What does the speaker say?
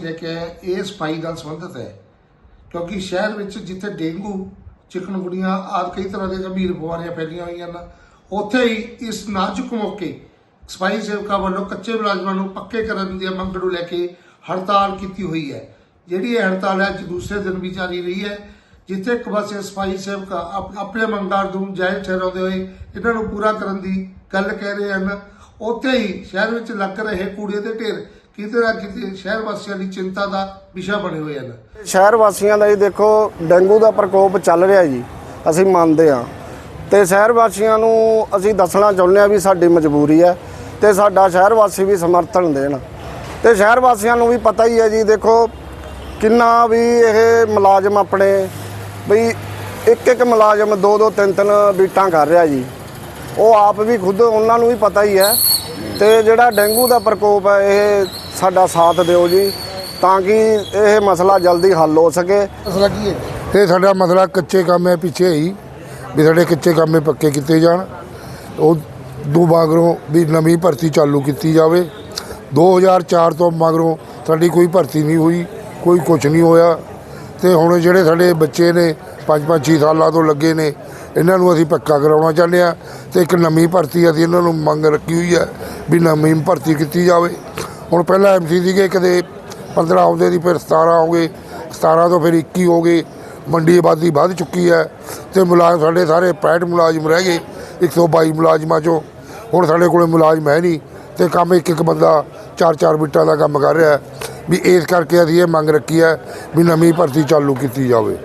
ਲੈ ਕੇ ਆਏ ਇਹ ਸਫ਼ਾਈ ਨਾਲ ਸੰਬੰਧਿਤ ਹੈ। ਕਿਉਂਕਿ ਸ਼ਹਿਰ ਵਿੱਚ ਜਿੱਥੇ ਡੇਂਗੂ ਚਿਕਨਗੁਨੀਆ ਆਦਿ ਕਈ ਤਰ੍ਹਾਂ ਦੀਆਂ ਗੰਭੀਰ ਬਿਮਾਰੀਆਂ ਫੈਲੀਆਂ ਹੋਈਆਂ ਹਨ, ਉੱਥੇ ਹੀ ਇਸ ਨਾਜ਼ੁਕ ਮੌਕੇ ਸਫ਼ਾਈ ਸੇਵਕਾਂ ਵੱਲੋਂ ਕੱਚੇ ਮੁਲਾਜ਼ਮਾਂ ਨੂੰ ਪੱਕੇ ਕਰਨ ਦੀ ਮੰਗ ਨੂੰ ਲੈ ਕੇ ਹੜਤਾਲ ਕੀਤੀ ਹੋਈ ਹੈ। ਜਿਹੜੀ ਇਹ ਹੜਤਾਲ ਹੈ ਅੱਜ ਦੂਸਰੇ ਦਿਨ ਵੀ ਜਾਰੀ ਰਹੀ ਹੈ, ਜਿੱਥੇ ਇੱਕ ਪਾਸੇ ਸਫ਼ਾਈ ਸੇਵਕ ਆਪਣੇ ਮੰਗਾਂ ਨੂੰ ਜਾਇਜ਼ ਠਹਿਰਾਉਂਦੇ ਹੋਏ ਇਹਨਾਂ ਨੂੰ ਪੂਰਾ ਕਰਨ ਦੀ ਗੱਲ ਕਹਿ ਰਹੇ ਹਨ, ਉੱਥੇ ਹੀ ਸ਼ਹਿਰ ਵਿੱਚ ਲੱਗ ਰਹੇ ਕੂੜੇ ਦੇ ਢੇਰ ਕਿਤੇ ਨਾ ਕਿਤੇ ਸ਼ਹਿਰ ਵਾਸੀਆਂ ਦੀ ਚਿੰਤਾ ਦਾ ਵਿਸ਼ਾ ਬਣੇ ਹੋਏ ਹਨ ਸ਼ਹਿਰ ਵਾਸੀਆਂ ਦਾ ਜੀ ਦੇਖੋ, ਡੇਂਗੂ ਦਾ ਪ੍ਰਕੋਪ ਚੱਲ ਰਿਹਾ ਜੀ, ਅਸੀਂ ਮੰਨਦੇ ਹਾਂ। ਤੇ ਸ਼ਹਿਰ ਵਾਸੀਆਂ ਨੂੰ ਅਸੀਂ ਦੱਸਣਾ ਚਾਹੁੰਦੇ ਹਾਂ ਵੀ ਸਾਡੀ ਮਜਬੂਰੀ ਹੈ ਤੇ ਸਾਡਾ ਸ਼ਹਿਰ ਵਾਸੀ ਵੀ ਸਮਰਥਨ ਦੇਣ। ਤੇ ਸ਼ਹਿਰ ਵਾਸੀਆਂ ਨੂੰ ਵੀ ਪਤਾ ਹੀ ਹੈ ਜੀ, ਦੇਖੋ, ਕਿੰਨਾ ਵੀ ਇਹ ਮੁਲਾਜ਼ਮ ਆਪਣੇ ਬਈ ਇੱਕ ਇੱਕ ਮੁਲਾਜ਼ਮ ਦੋ ਦੋ ਤਿੰਨ ਤਿੰਨ ਬੀਟਾਂ ਕਰ ਰਿਹਾ ਜੀ। ਉਹ ਆਪ ਵੀ ਖੁਦ ਉਹਨਾਂ ਨੂੰ ਵੀ ਪਤਾ ਹੀ ਹੈ। ਤੇ ਜਿਹੜਾ ਡੇਂਗੂ ਦਾ ਪ੍ਰਕੋਪ ਹੈ ਇਹ ਸਾਡਾ ਸਾਥ ਦਿਓ ਜੀ ਤਾਂ ਕਿ ਇਹ ਮਸਲਾ ਜਲਦੀ ਹੱਲ ਹੋ ਸਕੇ। ਮਸਲਾ ਕੀ ਹੈ ਇਹ ਸਾਡਾ ਮਸਲਾ ਕੱਚੇ ਕੰਮ ਹੈ ਪਿੱਛੇ ਹੀ ਵੀ ਸਾਡੇ ਕੱਚੇ ਕੰਮੇ ਪੱਕੇ ਕੀਤੇ ਜਾਣ। ਉਹ ਦੋ ਮਗਰੋਂ ਵੀ ਨਵੀਂ ਭਰਤੀ ਚਾਲੂ ਕੀਤੀ ਜਾਵੇ। 2004 ਤੋਂ ਮਗਰੋਂ ਸਾਡੀ ਕੋਈ ਭਰਤੀ ਨਹੀਂ ਹੋਈ ਕੋਈ ਕੁਝ ਨਹੀਂ ਹੋਇਆ। ਤੇ ਹੁਣ ਜਿਹੜੇ ਸਾਡੇ ਬੱਚੇ ਨੇ 5-5 6 ਸਾਲਾਂ ਤੋਂ ਲੱਗੇ ਨੇ, ਇਹਨਾਂ ਨੂੰ ਅਸੀਂ ਪੱਕਾ ਕਰਾਉਣਾ ਚਾਹੁੰਦੇ ਆ ਤੇ ਇੱਕ ਨਵੀਂ ਭਰਤੀ ਅਸੀਂ ਇਹਨਾਂ ਨੂੰ ਮੰਗ ਰੱਖੀ ਹੋਈ ਹੈ ਵੀ ਨਵੀਂ ਭਰਤੀ ਕੀਤੀ ਜਾਵੇ। ਹੁਣ ਪਹਿਲਾਂ ਐਮਸੀ ਸੀਗੇ ਕਦੇ 15 ਆਉਂਦੇ ਦੀ ਫਿਰ 17 ਹੋ ਗਏ। 17 ਤੋਂ ਫਿਰ 21 ਹੋ ਗਏ। ਮੰਡੀ ਆਬਾਦੀ ਵੱਧ ਚੁੱਕੀ ਹੈ ਤੇ ਮੁਲਾਜ਼ਮ ਸਾਡੇ ਸਾਰੇ 65 ਮੁਲਾਜ਼ਮ ਰਹਿ ਗਏ 122 ਮੁਲਾਜ਼ਮਾਂ ਚੋਂ। ਹੁਣ ਸਾਡੇ ਕੋਲੇ ਮੁਲਾਜ਼ਮ ਹੈ ਨਹੀਂ ਤੇ ਕੰਮ ਇੱਕ ਇੱਕ ਬੰਦਾ ਚਾਰ ਚਾਰ ਬਿੱਟਾਂ ਦਾ ਕੰਮ ਕਰ ਰਿਹਾ ਵੀ ਇਸ ਕਰਕੇ ਅਸੀਂ ਇਹ ਮੰਗ ਰੱਖੀ ਹੈ ਵੀ ਨਵੀਂ ਭਰਤੀ ਚਾਲੂ ਕੀਤੀ ਜਾਵੇ।